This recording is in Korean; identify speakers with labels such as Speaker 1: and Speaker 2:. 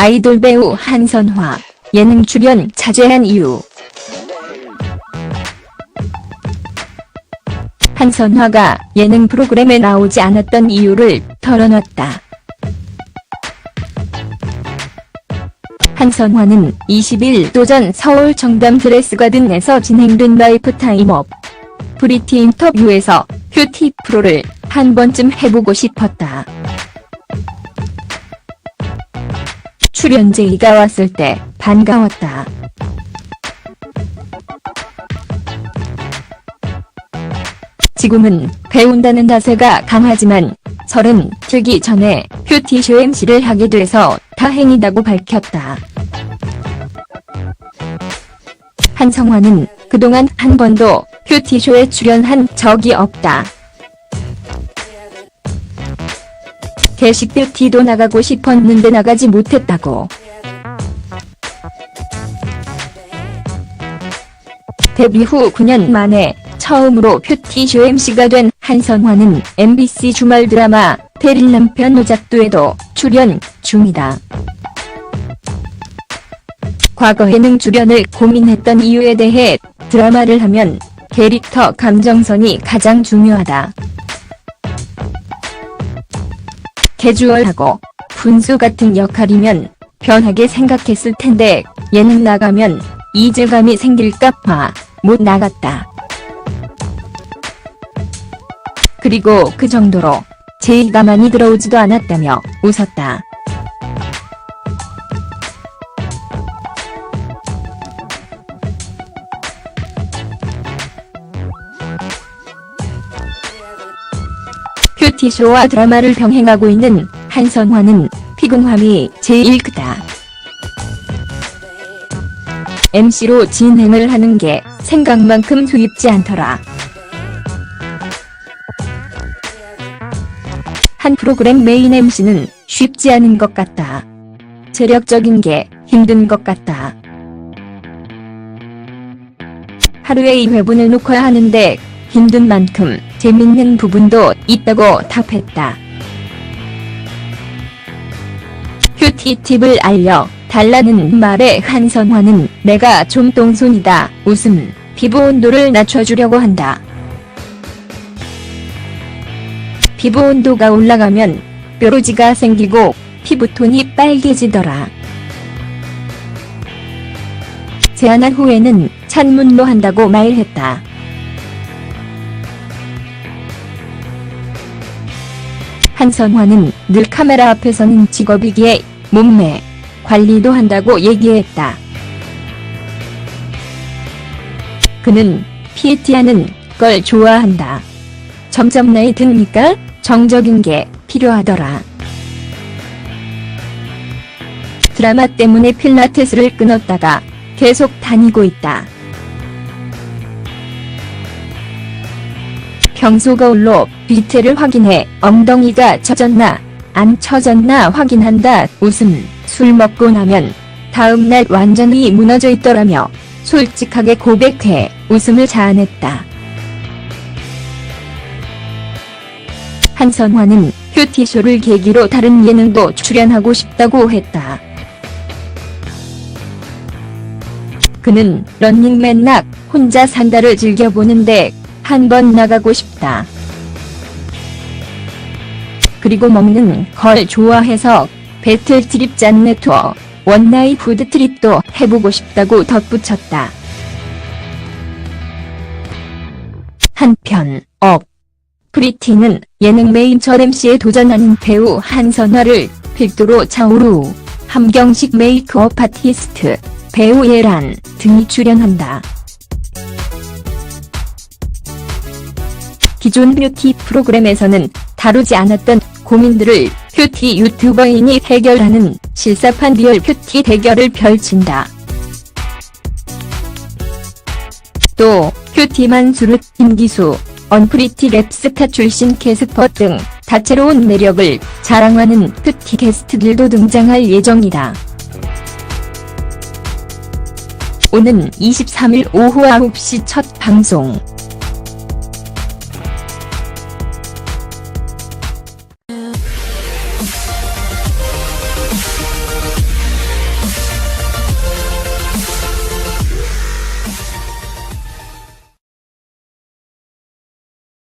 Speaker 1: 아이돌 배우 한선화 예능 출연 자제한 이유 한선화가 예능 프로그램에 나오지 않았던 이유를 털어놨다. 한선화는 20일 오전 서울 정담 드레스가든에서 진행된 라이프타임업 브리티 인터뷰에서 뷰티 프로를 한 번쯤 해보고 싶었다. 출연 제의가 왔을 때 반가웠다. 지금은 배운다는 자세가 강하지만 서른 들기 전에 뷰티쇼 MC를 하게 돼서 다행이다고 밝혔다. 한성화는 그동안 한 번도 뷰티쇼에 출연한 적이 없다. 게식 뷰티도 나가고 싶었는데 나가지 못했다고. 데뷔 후 9년 만에 처음으로 뷰티쇼 MC가 된 한선화는 MBC 주말 드라마 대릴 남편 오작도에도 출연 중이다. 과거 예능 출연을 고민했던 이유에 대해 드라마를 하면 캐릭터 감정선이 가장 중요하다. 캐주얼하고 분수 같은 역할이면 편하게 생각했을 텐데 예능 나가면 이질감이 생길까봐 못 나갔다. 그리고 그 정도로 제의가 많이 들어오지도 않았다며 웃었다. 뷰티쇼와 드라마를 병행하고 있는 한선화는 피곤함이 제일 크다. MC로 진행을 하는 게 생각만큼 수입지 않더라. 한 프로그램 메인 MC는 쉽지 않은 것 같다. 체력적인 게 힘든 것 같다. 하루에 2회분을 놓고야 하는데 힘든 만큼 재밌는 부분도 있다고 답했다. 큐티 팁을 알려 달라는 말에 한선화는 내가 좀 똥손이다 웃음 피부 온도를 낮춰주려고 한다. 피부 온도가 올라가면 뾰루지가 생기고 피부톤이 빨개지더라. 제안한 후에는 찬문로 한다고 말했다. 한선화는 늘 카메라 앞에 서는 직업이기에 몸매 관리도 한다고 얘기했다. 그는 PT하는 걸 좋아한다. 점점 나이 드니까 정적인 게 필요하더라. 드라마 때문에 필라테스를 끊었다가 계속 다니고 있다. 평소 거울로 뒤태를 확인해 엉덩이가 처졌나 안 처졌나 확인한다. 웃음 술 먹고 나면 다음날 완전히 무너져 있더라며 솔직하게 고백해 웃음을 자아냈다. 한선화는 뷰티쇼를 계기로 다른 예능도 출연하고 싶다고 했다. 그는 런닝맨 낙 혼자 산다를 즐겨보는데 한 번 나가고 싶다. 그리고 먹는 걸 좋아해서 배틀 트립 짠내 투어, 원나잇 푸드 트립도 해보고 싶다고 덧붙였다. 한편, 업. 프리티는 예능 메인 첫 MC에 도전하는 배우 한선화를 필두로 차오루, 함경식 메이크업 아티스트, 배우 예란 등이 출연한다. 기존 뷰티 프로그램에서는 다루지 않았던 고민들을 뷰티 유튜버인이 해결하는 실사판 리얼 뷰티 대결을 펼친다. 또 뷰티만 수르 김기수, 언프리티 랩스타 출신 캐스퍼 등 다채로운 매력을 자랑하는 뷰티 게스트들도 등장할 예정이다. 오는 23일 오후 9시 첫 방송